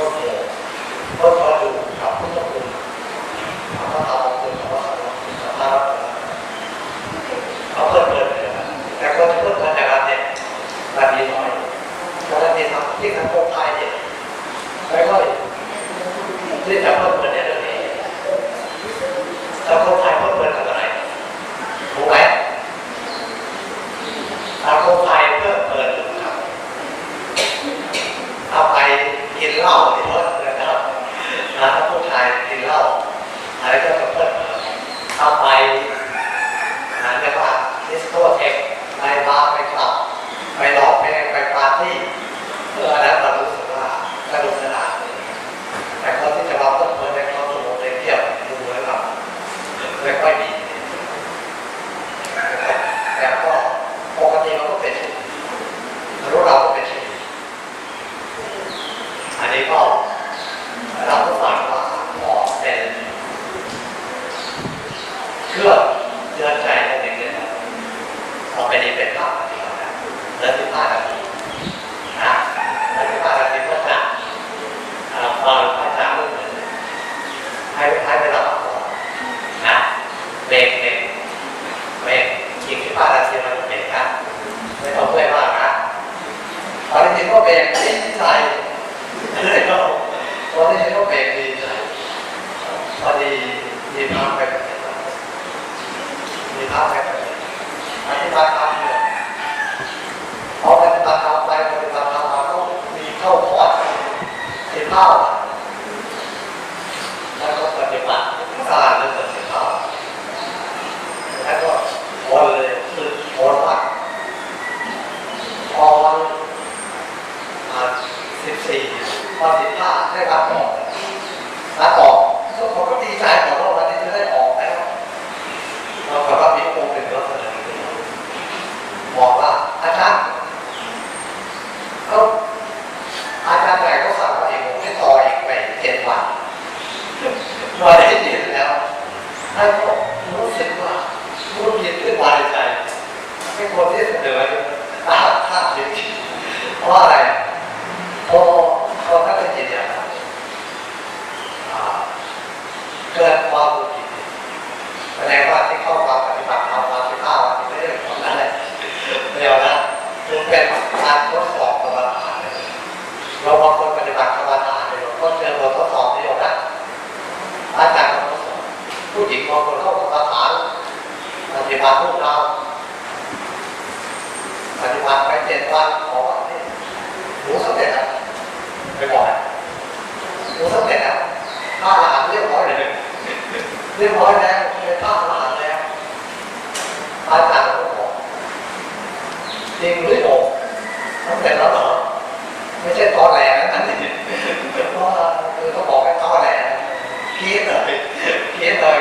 ต้นโพต้นประดูกับพุทธคุณธรรมะธรรมคุณธรรมะธรรมคุณธรรมะเขาเพิ่มเติมเลยนะแต่คนที่เพิ่มเติมในร้ารเนี่ยรานนี้น้อยเพราะร้านนี้ทำที่สังคมไทยเนี่ยไม่ค่อยที่จะเพิ่มเติมในเรื่องนี้สังคมไทยเพิ่มเติมกับอะไรถูกไหมสังคมไทยเพิ่มเติมครับ เอาไปกินเหล้าที่รถนะครับนะถ้าผู้ชายกินเหล้าอะไรก็จะเพิ่มเอาไปนะเรียก ว่าดิสโกเทคไปบาร์ไปคลับ ไปร้องเพลงไปปาร์ตี้เพื่อแล้วเรารู้สึกว่าสนุกสนานแต่คนที่จะมาเพิ่มเติมในความสนุกในเที่ยวดูแล้วแบบไม่ค่อยมีแต่ก็ปกติมันก็เป็นรู้เราก็เป็นชีวิต อันนี้ก็เราก็ฟังว่าหมอเป็นเครื่องเตือนใจให้เด็กเรียนพอไปนี้เป็นภาพปฏิบัตินะเหลือสิบห้านาทีนะเหลือสิบห้านาทีก็จะอ่าฟังพระอาจารย์พูดเหมือนให้ให้เวลาพักผ่อนนะเบรกเบรกเบรกอีกสิบห้านาทีมันจะเบรกนะไม่ต้องเพื่อยมากนะตอนนี้ก็เบรกนิดใจ ตอนนี้ก็เบรกดีใจพอดีมีพระไปปฏิบัติ มีพระไปปฏิบัติปฏิบัติธรรมเนี่ยพอปฏิบัติธรรมไปปฏิบัติธรรมมาก็มีเข้าคอร์สสิบห้าวแล้วก็ปฏิบัติสารเรื่องสิบห้าวแล้วก็โอนเลยคือโอนมาพอวันสิบสี่พอสิบห้าได้รับออกรับออกทุกคนก็ดีใจบอกว่าวันนี้จะได้ออกแล้วเราก็ว่ามีองค์เป็นลักษณะนี้บอกว่าอาจารย์เขาอาจารย์ใหญ่ก็สั่งว่าเองผมให้ต่ออีกไปเจ็ดวันมาได้เจ็ดแล้วท่านก็รู้สึกว่ารู้ยินขึ้นมาในใจเป็น คนที่เสนอตามคาดจริงๆเพราะอะไรพอพอท่านเป็นจิตอย่างนั้นอ่าเกิดความรู้ผิดแสดงว่าที่เข้ามาปฏิบัติธรรมมาสิบห้าวันไม่ได้ผลนั่นแหละเดียวนะคือเป็นการทดสอบกรรมฐานเลยเราบางคนปฏิบัติกรรมฐานเลยก็เจอบททดสอบนี่อยู่นะอาจารย์ทดสอบผู้หญิงบางคนเข้ากรรมฐานปฏิบัติพวกเราปฏิบัติไป เจ็ดวันขอว่านี่หนูสำเร็จแล้วไปบอกนะหนูสำเร็จแล้วข้าหลานเรียบร้อยเลยเรียบร้อยแล้วเป็นข้าหลานแล้วอาจารย์ก็บอกจริงหรือโง่สำเร็จแล้วเหรอไม่ใช่ตอแหลนะนั่นเองเพราะว่าคือเขาบอกให้ตอแหลกรีดเลย